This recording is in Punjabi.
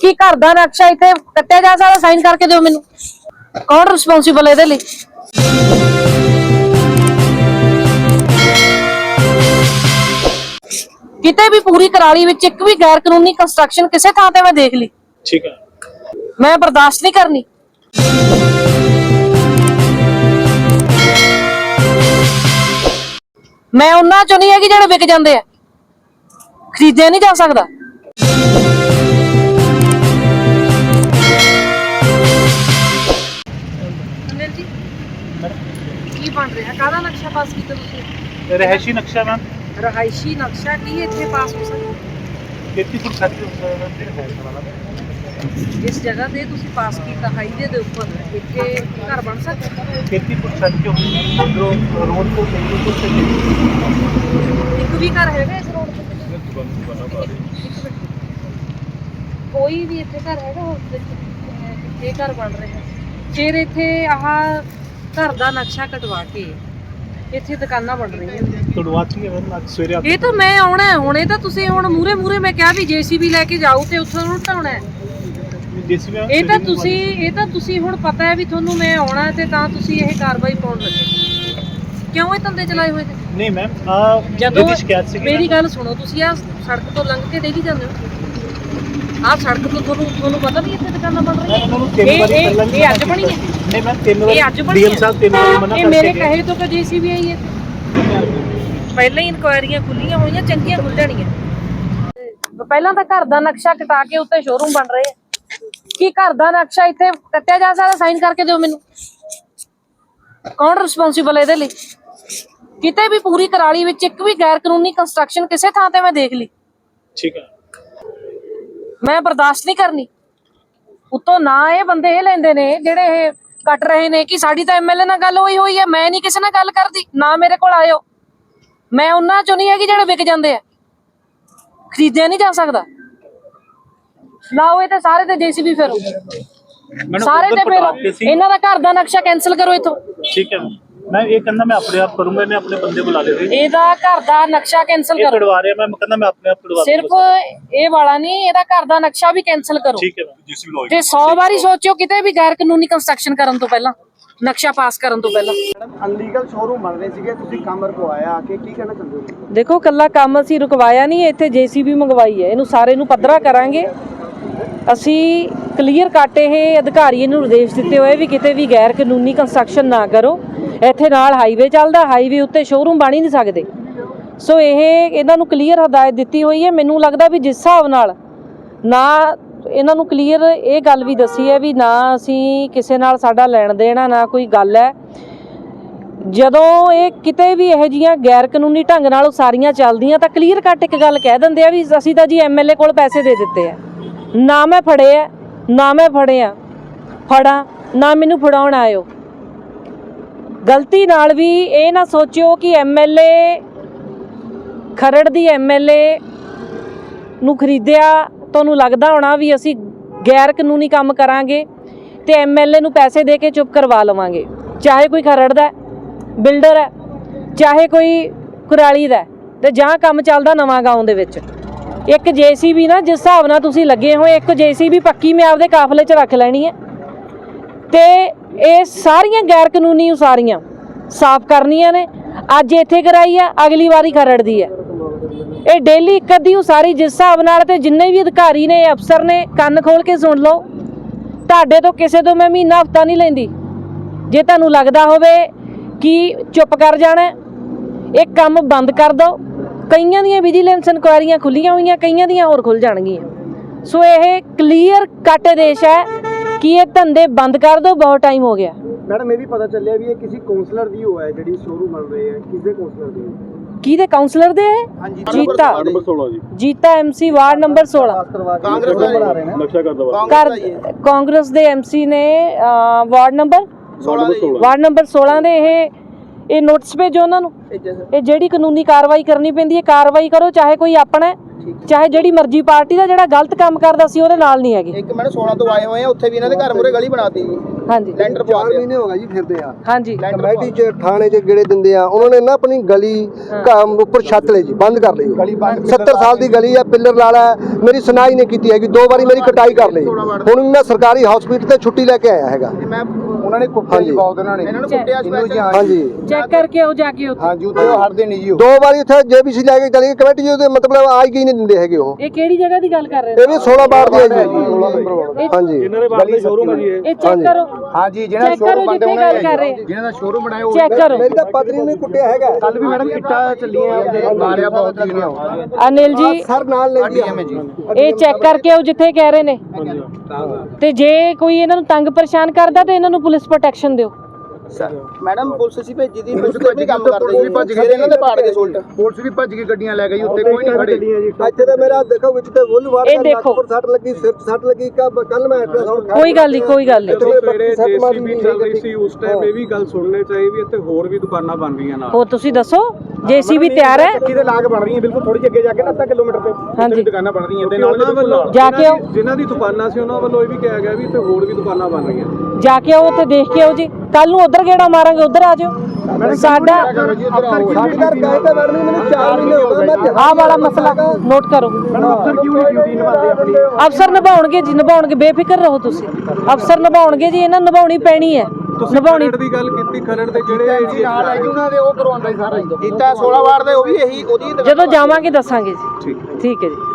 ਕੀ ਘਰ ਦਾ ਨਕਸ਼ਾ ਇੱਥੇ ਕੱਟਿਆ ਜਾ ਸਕਦਾ ਸਾਈਨ ਕਰਕੇ ਦਿਓ ਮੈਨੂੰ। ਕੌਣ ਰਿਸਪੌਂਸਿਬਲ ਇਹਦੇ ਲਈ? ਕਿਤੇ ਵੀ ਪੂਰੀ ਕਰਾਲੀ ਵਿੱਚ ਇੱਕ ਵੀ ਗੈਰ ਕਾਨੂੰਨੀ ਕੰਸਟਰਕਸ਼ਨ ਕਿਸੇ ਥਾਂ ਤੇ ਮੈਂ ਦੇਖ ਲਈ। ਠੀਕ ਹੈ ਮੈਂ ਬਰਦਾਸ਼ਤ ਨਹੀਂ ਕਰਨੀ। ਮੈਂ ਉਹਨਾਂ ਚੋਂ ਨਹੀਂ ਹੈਗੀ ਜਿਹੜੇ ਵਿਕ ਜਾਂਦੇ ਆ। ਖਰੀਦਿਆ ਨਹੀਂ ਜਾ ਸਕਦਾ। ਕੀ ਬਣ ਰਿਹਾ ਕਾਹਦਾ ਨਕਸ਼ਾ ਪਾਸ ਕੀਤਾ ਤੁਸੀਂ ਰਹਿਸ਼ੀ ਨਕਸ਼ਾ ਮੈਮ ਰਹਾਇਸ਼ੀ ਨਕਸ਼ਾ ਕੀ ਇੱਥੇ ਪਾਸ ਹੋ ਸਕਦਾ ਖੇਤੀ ਪੁਰ ਸਾਥੀ ਹੈ ਵਾਲਾ ਜਿਸ ਜਗ੍ਹਾ ਤੇ ਤੁਸੀਂ ਪਾਸ ਕੀਤਾ ਹਾਈਵੇ ਦੇ ਉੱਪਰ ਇੱਥੇ ਘਰ ਬਣ ਸਕਦਾ ਖੇਤੀ ਪੁਰ ਸਾਥੀ ਜੋ ਰੋਡ ਤੋਂ ਮੇਨ ਤੋਂ ਸੇ ਇੱਕ ਵੀ ਘਰ ਹੈਗਾ ਇਸ ਰੋਡ ਤੇ ਇੱਕ ਮਿੰਟ। ਕੋਈ ਵੀ ਇੱਥੇ ਘਰ ਹੈਗਾ ਹੋਰ ਦੇਖੋ ਇਹ ਘਰ ਬਣ ਰਿਹਾ ਫਿਰ ਇੱਥੇ ਆਹ ਘਰ ਦਾ ਨਕਸ਼ਾ ਕਟਵਾ ਕੇ ਇੱਥੇ ਦੁਕਾਨਾਂ ਬਣ ਰਹੀਆਂ ਤੁੜਵਾਤੀ ਹੈ ਮੈਮ ਅੱਜ ਸਵੇਰੇ ਆਪ ਇਹ ਤਾਂ ਮੈਂ ਆਉਣਾ ਹੈ ਹੁਣ ਇਹ ਤਾਂ ਤੁਸੀਂ ਹੁਣ ਮੂਰੇ ਮੂਰੇ ਮੈਂ ਕਿਹਾ ਵੀ ਜੀਸੀਬੀ ਲੈ ਕੇ ਜਾਓ ਤੇ ਉੱਥੋਂ ਨੂੰ ਢਾਉਣਾ ਹੈ। ਮੈਮ ਇਹ ਤਾਂ ਤੁਸੀਂ ਇਹ ਤਾਂ ਤੁਸੀਂ ਹੁਣ ਪਤਾ ਹੈ ਵੀ ਤੁਹਾਨੂੰ ਮੈਂ ਆਉਣਾ ਹੈ ਤੇ ਤਾਂ ਤੁਸੀਂ ਇਹ ਕਾਰਵਾਈ ਪਾਉਣ ਲੱਗੇ ਕਿਉਂ ਇਹ ਧੰਦੇ ਚਲਾਏ ਹੋਏ ਨੇ? ਨਹੀਂ ਮੈਮ ਆ ਜਦੋਂ ਜਿਹਦੀ ਸ਼ਿਕਾਇਤ ਸੀ ਮੇਰੀ ਗੱਲ ਸੁਣੋ ਤੁਸੀਂ ਆ ਸੜਕ ਤੋਂ ਲੰਘ ਕੇ ਡੇਲੀ ਜਾਂਦੇ ਹੋ? ਆ ਸੜਕ ਤੋਂ ਤੁਹਾਨੂੰ ਤੁਹਾਨੂੰ ਪਤਾ ਵੀ ਇੱਥੇ ਦੁਕਾਨਾਂ ਬਣ ਮੈਂ ਰਹੀਆਂ ਉਹਨਾਂ ਨੂੰ? ਤਿੰਨ ਇਹ- ਵਾਰੀ ਇਹ- ਪਹਿਲਾਂ ਵੀ ਇਹ ਅੱਜ ਬਣੀ ਹੈ? ਨਹੀਂ ਮੈਮ ਤਿੰਨ ਵਾਰੀ ਇਹ ਅੱਜ ਬਣੀ ਡੀਐਮ ਹੈ? ਸਾਹਿਬ ਤਿੰਨ ਵਾਰੀ ਮਨਾ ਇਹ ਮੇਰੇ। ਕਹੇ ਤੋਂ ਕਿ ਜੀਸੀਬੀ ਆਈ ਹੈ। ਪਹਿਲਾਂ ਹੀ ਇਨਕੁਆਇਰੀਆਂ ਖੁੱਲੀਆਂ ਹੋਈਆਂ ਚੰਗੀਆਂ ਖੁੱਲ ਜਾਣੀਆਂ। ਪਹਿਲਾਂ ਤਾਂ ਘਰ ਦਾ ਨਕਸ਼ਾ ਕਟਾ ਕੇ ਉੱਤੇ ਸ਼ੋਰੂਮ ਬਣ ਰਹੇ ਆ। ਕੀ ਘਰ ਦਾ ਨਕਸ਼ਾ ਇੱਥੇ ਕੱਟਿਆ ਜਾ ਸਕਦਾ? ਸਾਈਨ ਕਰਕੇ ਦਿਓ ਮੈਨੂੰ। ਕੌਣ ਰਿਸਪੌਂਸਿਬਲ ਇਹਦੇ ਲਈ? ਕਿਤੇ ਵੀ ਪੂਰੀ ਕਰਾਲੀ ਵਿੱਚ ਇੱਕ ਵੀ ਗੈਰ ਕਾਨੂੰਨੀ ਕੰਸਟਰਕਸ਼ਨ ਕਿਸੇ ਥਾਂ ਤੇ ਮੈਂ ਦੇਖ ਲਈ। ਠੀਕ ਹੈ ਮੈਂ ਬਰਦਾਸ਼ਤ ਨਹੀਂ ਕਰਨੀ। ਉਤੋਂ ਨਾ ਇਹ ਬੰਦੇ ਇਹ ਲੈਂਦੇ ਨੇ ਜਿਹੜੇ ਇਹ ਕੱਟ ਰਹੇ ਨੇ ਕਿ ਸਾਡੀ ਤਾਂ ਐਮਐਲਏ ਨਾਲ ਗੱਲ ਹੋਈ ਹੋਈ ਹੈ ਮੈਂ ਨਹੀਂ ਕਿਸੇ ਨਾਲ ਗੱਲ ਕਰਦੀ ਨਾ ਮੇਰੇ ਕੋਲ ਆਇਓ। ਮੈਂ ਉਹਨਾਂ ਚੋਂ ਨਹੀਂ ਹੈਗੀ ਜਿਹੜੇ ਵਿਕ ਜਾਂਦੇ ਆ। ਖਰੀਦਿਆ ਨਹੀਂ ਜਾ ਸਕਦਾ। ਲਾਓ ਇਹ ਤੇ ਸਾਰੇ ਤੇ ਜੀਸੀਬੀ ਫਿਰ। ਸਾਰੇ ਤੇ ਫਿਰ। ਇਹਨਾਂ ਦਾ ਘਰ ਦਾ ਨਕਸ਼ਾ ਕੈਨਸਲ ਕਰੋ ਇਥੋਂ। ਠੀਕ ਹੈ। ਮੈਂ ਇਹ ਕਹਿੰਦਾ ਮੈਂ ਆਪਣੇ ਆਪ ਕਰੂੰਗਾ ਇਹਨੇ ਆਪਣੇ ਬੰਦੇ ਬੁਲਾ ਲਏ ਸੀ। ਇਹਦਾ ਘਰ ਦਾ ਨਕਸ਼ਾ ਕੈਨਸਲ ਇਹ ਕਰੋ। ਤੜਵਾ ਰਿਹਾ ਮੈਂ ਕਹਿੰਦਾ ਮੈਂ ਆਪਣੇ ਆਪ ਤੜਵਾ ਸਿਰਫ ਇਹ ਵਾਲਾ ਨਹੀਂ ਇਹਦਾ ਘਰ ਦਾ ਨਕਸ਼ਾ ਵੀ ਕੈਨਸਲ ਕਰੋ। ਠੀਕ ਹੈ ਬੁਲਾਓ ਤੇ 100 ਵਾਰੀ ਸੋਚਿਓ ਕਿਤੇ ਵੀ ਗੈਰ ਕਾਨੂੰਨੀ ਕੰਸਟਰਕਸ਼ਨ ਕਰਨ ਤੋਂ ਪਹਿਲਾਂ ਨਕਸ਼ਾ ਪਾਸ ਕਰਨ ਤੋਂ ਪਹਿਲਾਂ। ਅਨਲੀਗਲ ਸ਼ੋਰੂਮ ਬਣ ਰਹੇ ਸੀਗੇ ਤੁਸੀਂ ਕੰਮ ਰਖਵਾਇਆ ਆ ਕੇ ਕੀ ਕਹਿਣਾ ਚਾਹੁੰਦੇ ਹੋ? ਦੇਖੋ ਕੱਲਾ ਕੰਮ ਅਸੀਂ ਰੁਕਵਾਇਆ ਨਹੀਂ ਇੱਥੇ ਜੀਸੀਬੀ ਮੰਗਵਾਈ ਹੈ। ਇਹਨੂੰ ਸਾਰੇ ਨੂੰ ਪੱਧਰਾ ਕਰਾਂਗੇ। ਅਸੀਂ ਕਲੀਅਰ ਕੱਟ ਇਹ ਅਧਿਕਾਰੀ ਨੂੰ ਨਿਰਦੇਸ਼ ਦਿੱਤੇ ਹੋਏ ਵੀ ਕਿਤੇ ਵੀ ਗੈਰ ਕਾਨੂੰਨੀ ਕੰਸਟਰਕਸ਼ਨ ਨਾ ਕਰੋ। ਇੱਥੇ ਨਾਲ ਹਾਈਵੇ ਚੱਲਦਾ ਹਾਈਵੇ ਉੱਤੇ ਸ਼ੋਰੂਮ ਬਣ ਹੀ ਨਹੀਂ ਸਕਦੇ। ਸੋ ਇਹ, ਇਹਨਾਂ ਨੂੰ ਕਲੀਅਰ ਹਦਾਇਤ ਦਿੱਤੀ ਹੋਈ ਹੈ। ਮੈਨੂੰ ਲੱਗਦਾ ਵੀ ਜਿਸ ਹਿਸਾਬ ਨਾਲ ਨਾ ਇਹਨਾਂ ਨੂੰ ਕਲੀਅਰ ਇਹ ਗੱਲ ਵੀ ਦੱਸੀ ਹੈ ਵੀ ਨਾ ਅਸੀਂ ਕਿਸੇ ਨਾਲ ਸਾਡਾ ਲੈਣ ਦੇਣਾ ਨਾ ਕੋਈ ਗੱਲ ਹੈ। ਜਦੋਂ ਇਹ ਕਿਤੇ ਵੀ ਇਹੋ ਜੀਆਂ ਗੈਰ ਕਾਨੂੰਨੀ ਢੰਗ ਨਾਲ ਉਸਾਰੀਆਂ ਚੱਲਦੀਆਂ, ਤਾਂ ਕਲੀਅਰ ਕੱਟ ਇੱਕ ਗੱਲ ਕਹਿ ਦਿੰਦੇ ਆ ਵੀ ਅਸੀਂ ਤਾਂ ਜੀ ਐਮਐਲਏ ਕੋਲ ਪੈਸੇ ਦੇ ਦਿੱਤੇ ਆ। ਨਾ ਮੈਂ ਫੜੇ ਆ, ਨਾ ਮੈਂ ਫੜਿਆ। ਫੜਾਂ, ਨਾ ਮੈਨੂੰ ਫੜਾਉਣ ਆਇਓ। ਗਲਤੀ ਨਾਲ ਵੀ ਇਹ ਨਾ ਸੋਚਿਓ ਕਿ ਐਮਐਲਏ ਖਰੜ ਦੀ ਐਮਐਲਏ ਨੂੰ ਖਰੀਦਿਆ ਤੁਹਾਨੂੰ ਲੱਗਦਾ ਹੋਣਾ ਵੀ ਅਸੀਂ ਗੈਰ ਕਾਨੂੰਨੀ ਕੰਮ ਕਰਾਂਗੇ ਤੇ ਐਮਐਲਏ ਨੂੰ ਪੈਸੇ ਦੇ ਕੇ ਚੁੱਪ ਕਰਵਾ ਲਵਾਂਗੇ। ਚਾਹੇ ਕੋਈ ਖਰੜ ਦਾ ਬਿਲਡਰ ਹੈ ਚਾਹੇ ਕੋਈ ਕੁਰਾਲੀ ਦਾ ਹੈ, ਤੇ ਜਾਂ ਕੰਮ ਚੱਲਦਾ ਨਵਾਂ ਗਾਉਂ ਦੇ ਵਿੱਚ। ਇੱਕ ਜੀਸੀਬੀ ਨਾ ਜਿਸ ਹਿਸਾਬ ਨਾਲ ਤੁਸੀਂ ਲੱਗੇ ਹੋ ਇੱਕ ਜੀਸੀਬੀ ਪੱਕੀ ਮੈਂ ਆਪਦੇ ਕਾਫਲੇ 'ਚ ਰੱਖ ਲੈਣੀ ਹੈ। ਤੇ ਇਹ ਸਾਰੀਆਂ ਗੈਰ ਕਾਨੂੰਨੀ ਉਸਾਰੀਆਂ ਸਾਫ਼ ਕਰਨੀਆਂ ਨੇ। ਅੱਜ ਇੱਥੇ ਕਰਾਈ ਆ, ਅਗਲੀ ਵਾਰੀ ਖਰੜ ਦੀ ਹੈ ਇਹ ਡੇਲੀ ਇੱਕ ਅੱਧੀ ਉਸਾਰੀ ਜਿਸ ਹਿਸਾਬ ਨਾਲ ਤੇ ਜਿੰਨੇ ਵੀ ਅਧਿਕਾਰੀ ਨੇ, ਅਫਸਰ ਨੇ, ਕੰਨ ਖੋਲ ਕੇ ਸੁਣ ਲਓ। ਤੁਹਾਡੇ ਤੋਂ ਕਿਸੇ ਤੋਂ ਮੈਂ ਮਹੀਨਾ, ਹਫਤਾ ਨਹੀਂ ਲੈਂਦੀ। ਜੇ ਤੁਹਾਨੂੰ ਲੱਗਦਾ ਹੋਵੇ ਕਿ ਚੁੱਪ ਕਰ ਜਾਣਾ, ਇਹ ਕੰਮ ਬੰਦ ਕਰ ਦਿਓ। ਕਈਆਂ ਦੀਆਂ ਵਿਜੀਲੈਂਸ ਇਨਕੁਆਇਰੀਆਂ ਖੁੱਲੀਆਂ ਹੋਈਆਂ, ਕਈਆਂ ਦੀਆਂ ਹੋਰ ਖੁੱਲ ਜਾਣਗੀਆਂ। ਸੋ ਇਹ ਕਲੀਅਰ ਕੱਟ ਦੇਸ਼ ਹੈ। ਕਿ ਇਹ ਧੰਦੇ ਬੰਦ ਕਰ ਦਿਓ ਬਹੁਤ ਟਾਈਮ ਹੋ ਗਿਆ। ਮੈਡਮ ਇਹ ਵੀ ਪਤਾ ਚੱਲਿਆ ਵੀ ਇਹ ਕਿਸੇ ਕਾਉਂਸਲਰ ਦੀ ਹੋ ਹੈ ਜਿਹੜੀ ਸ਼ੋਰੂਮ ਬਣ ਰਹੇ ਹੈ। ਕਿਸੇ ਕਾਉਂਸਲਰ ਦੀ ਕਿਹਦੇ ਕਾਉਂਸਲਰ ਦੇ ਹੈ? ਹਾਂਜੀ Jeeta. Number 16 ji. Jeeta MC ward number 16 ਕਰਵਾ ਕੇ ਕਾਂਗਰਸ ਦਾ ਬਣਾ ਰਹੇ ਨੇ। ਨਕਸ਼ਾ ਕਰ ਦਵਾ। ਕਰ ਕਾਂਗਰਸ ਦੇ ਐਮਸੀ ਨੇ ward number? Number 16 ward number 16 ਦੇ ਇਹ ਇਹ ਨੋਟਿਸ ਭੇਜੋ ਉਹਨਾਂ ਨੂੰ। ਇਹ ਜਿਹੜੀ ਕਾਨੂੰਨੀ ਕਾਰਵਾਈ ਕਰਨੀ ਪੈਂਦੀ ਹੈ ਕਾਰਵਾਈ ਕਰੋ ਚਾਹੇ ਕੋਈ ਆਪਣਾ ਚਾਹੇ ਜਿਹੜੀ ਮਰਜ਼ੀ ਪਾਰਟੀ ਦਾ ਜਿਹੜਾ ਗਲਤ ਕੰਮ ਕਰਦਾ ਸੀ ਉਹਦੇ ਨਾਲ ਨਹੀਂ ਹੈਗੇ। ਇੱਕ ਮੈਨੂੰ 16 ਤੋਂ ਆਏ ਹੋਏ ਆ ਉੱਥੇ ਵੀ ਇਹਨਾਂ ਦੇ ਘਰ ਮੂਰੇ ਗਲੀ ਬਣਾਤੀ। ਜੀ ਹਾਂਜੀ। ਲੈਂਟਰ ਪਵਾ 4 ਦਿਆ। ਮਹੀਨੇ ਹੋ ਗਏ ਜੀ ਫਿਰਦੇ ਆ। ਹਾਂਜੀ। ਕਮੇਟੀ ਚ ਥਾਣੇ ਚ ਗੇੜੇ ਦਿੰਦੇ ਆ। ਉਹਨਾਂ ਨੇ ਨਾ ਆਪਣੀ ਗਲੀ ਕੰਮ ਉੱਪਰ ਛੱਤ ਲਈ ਜੀ ਬੰਦ ਕਰ ਲਈ ਗਲੀ 70 ਸਾਲ ਦੀ ਗਲੀ ਆ ਪਿੱਲਰ ਲਾਲਾ ਮੇਰੀ ਸੁਣਾਈ ਨਹੀਂ ਕੀਤੀ ਹੈਗੀ। ਦੋ ਵਾਰੀ ਮੇਰੀ ਕਟਾਈ ਕਰ ਲਈ। ਹੁਣ ਮੈਂ ਸਰਕਾਰੀ ਹਸਪੀਟਲ ਤੇ ਛੁੱਟੀ ਲੈ ਕੇ ਆਇਆ ਹੈਗਾ। ਮੈਂ ਉਹਨਾਂ ਨੇ ਕੁੱਟਿਆ ਜੀ ਬਹੁਤ ਉਹਨਾਂ ਨੇ। ਇਹਨਾਂ ਨੂੰ ਕੁੱਟਿਆ ਸਪੈਸ਼ਲ ਹਾਂਜੀ। ਚੈੱਕ ਕਰਕੇ ਆਓ ਜਾ ਕੇ ਉੱਥੇ। ਹਾਂਜੀ ਉੱਥੇ ਉਹ ਹਟਦੇ ਨਹੀਂ ਜੀ ਦੋ ਵਾਰੀ ਉੱਥੇ ਜੇਬੀਸੀ ਲੈ ਕੇ ਚਲੀ ਗਈ। ਕਮੇਟੀ ਜੀ ਉਹਦੇ ਮਤਲਬ ਆਈ ਗਈ ਨਹੀਂ ਦਿੰਦੇ ਹੈਗੇ ਉਹ। ਇਹ ਕਿਹੜੀ ਜਗ੍ਹਾ ਦੀ ਗੱਲ ਕਰ ਰਹੇ ਇਹ ਵੀ 16 ਬਾਰ ਦੀ ਹੈ ਜੀ। ਨੇ ਹਾਂਜੀ। ਇਹਨਾਂ ਦੇ ਬਾਹਰ ਦੇ ਸ਼ੋਰੂਮ ਹੈ ਜੀ ਇਹ। ਇਹ ਚੈੱਕ ਕਰੋ। ਹਾਂਜੀ ਚੈੱਕ ਕਰੋ ਜਿੱਥੇ ਗੱਲ ਕਰ ਰਹੇ। ਜਿਹਨਾਂ ਦਾ ਸ਼ੋਰੂਮ ਬਣਾਇਆ ਉਹ ਚੈੱਕ ਕਰੋ। ਮੇਰੀ ਤਾਂ ਪਤਨੀ ਨੇ ਕੁੱਟਿਆ ਹੈਗਾ। ਕੱਲ ਵੀ ਮੈਡਮ ਇੱਟਾਂ ਚੱਲੀਆਂ ਮਾਰਿਆ ਬਹੁਤ ਜੀ ਨੇ ਅਨਿਲ ਜੀ ਸਰ ਨਾਲ ਆ ਜੀ। ਇਹ ਚੈੱਕ ਕਰਕੇ ਆਓ ਜਿੱਥੇ ਕਹਿ ਰਹੇ ਨੇ। ਤੇ ਜੇ ਕੋਈ ਇਹਨਾਂ ਨੂੰ ਤੰਗ ਪਰੇਸ਼ਾਨ ਕਰਦਾ ਤੇ ਇਹਨਾਂ ਨੂੰ ਪੁਲਿਸ ਪ੍ਰੋਟੈਕਸ਼ਨ ਦਿਓ। ਮੈਡਮ ਪੁਲਿਸ ਸੀ ਭੇਜੀ ਦੀ ਪੁਲਿਸ ਕੋਈ ਕੰਮ ਕਰਦੇ ਜੀ ਫਿਰ ਇਹਨਾਂ ਦੇ ਪਾੜ ਕੇ ਸੁਲਟ ਪੁਲਿਸ ਵੀ ਭੱਜ ਕੇ ਗੱਡੀਆਂ ਲੈ ਗਈ ਉੱਤੇ ਕੋਈ ਨਹੀਂ ਖੜੇ। ਇੱਥੇ ਤਾਂ ਮੇਰਾ ਦੇਖੋ ਵਿੱਚ ਤੇ ਵੁੱਲ ਵਾਰ ਇਹ ਦੇਖੋ। ਸੱਟ ਲੱਗੀ ਸਿਰ ਸੱਟ ਲੱਗੀ ਕੱਲ ਮੈਂ ਕੋਈ ਗੱਲ ਨਹੀਂ ਕੋਈ ਗੱਲ ਨਹੀਂ। ਸਵੇਰੇ ਜੇਸੀਬੀ ਚੱਲ ਰਹੀ ਸੀ ਉਸ ਟਾਈਮ ਇਹ ਵੀ ਗੱਲ ਸੁਣਨੇ ਚਾਹੀ ਵੀ ਇੱਥੇ ਹੋਰ ਵੀ ਦੁਕਾਨਾਂ ਬਣ ਰਹੀਆਂ ਨਾਲ। ਹੋਰ ਤੁਸੀਂ ਦੱਸੋ ਜੇਸੀਬੀ ਤਿਆਰ ਹੈ? ਕਿਤੇ ਲਾਗ ਬਣ ਰਹੀ ਹੈ ਬਿਲਕੁਲ ਥੋੜੀ ਜਿਹੀ ਅੱਗੇ ਜਾ ਕੇ ਨਾ ਅੱਧਾ ਕਿਲੋਮੀਟਰ ਤੇ ਹਾਂਜੀ। ਦੁਕਾਨਾਂ ਬਣ ਰਹੀਆਂ ਤੇ ਤੇ ਉਹਨਾਂ ਵੱਲੋਂ? ਜਾ ਕੇ ਆਓ। ਜਿਨ੍ਹਾਂ ਦੀ ਦੁਕਾਨਾਂ ਸੀ ਉਹਨਾਂ ਵੱਲੋਂ ਇਹ ਵੀ ਕਿਹਾ ਗਿਆ ਵੀ ਇੱਥੇ ਹੋਰ ਵੀ ਦੁਕਾਨਾਂ ਬਣ ਰਹੀਆਂ। ਜਾ ਕੇ ਆਓ ਉੱਥੇ ਦੇਖ ਕੇ ਆਓ ਜੀ। ਕੱਲ ਨੂੰ ਉਧਰ ਗੇੜਾ ਮਾਰਾਂਗੇ ਉਧਰ ਆ ਜਾਓ ਸਾਡਾ ਸਾਡੇ ਘਰ ਗਏ ਤੇ ਮੈਡਮ ਜੀ ਮੈਨੂੰ 4 ਮਹੀਨੇ ਹੋ ਗਏ ਮੈਂ ਆਹ ਵਾਲਾ ਮਸਲਾ ਨੋਟ ਕਰੋ। ਅਫਸਰ ਕਿਉਂ ਨਹੀਂ ਡਿਊਟੀ ਨਿਭਾਉਂਦੇ ਆਪਣੀ? ਅਫਸਰ ਨਿਭਾਉਣਗੇ ਜੀ ਨਿਭਾਉਣਗੇ ਬੇਫਿਕਰ ਰਹੋ ਤੁਸੀਂ। ਅਫਸਰ ਨਿਭਾਉਣਗੇ ਜੀ ਇਹਨਾਂ ਨਿਭਾਉਣੀ ਪੈਣੀ ਹੈ। ਤੁਸੀਂ ਨਿਭਾਉਣੀ ਖਰੜ ਦੀ ਗੱਲ ਕੀਤੀ ਖਰੜ ਦੇ ਜਿਹੜੇ ਏਰੀਏ ਨਾਲ ਹੈ ਜੀ ਉਹਨਾਂ ਦੇ ਉਹ ਕਰਵਾਉਂਦਾ ਹੀ ਸਾਰਾ ਜੀ ਇੱਟਾਂ 16 ਵਾਰ ਦੇ ਉਹ ਵੀ ਇਹੀ ਉਹਦੀ ਜਦੋਂ ਜਾਵਾਂਗੇ ਦੱਸਾਂਗੇ ਜੀ। ਠੀਕ ਹੈ ਜੀ।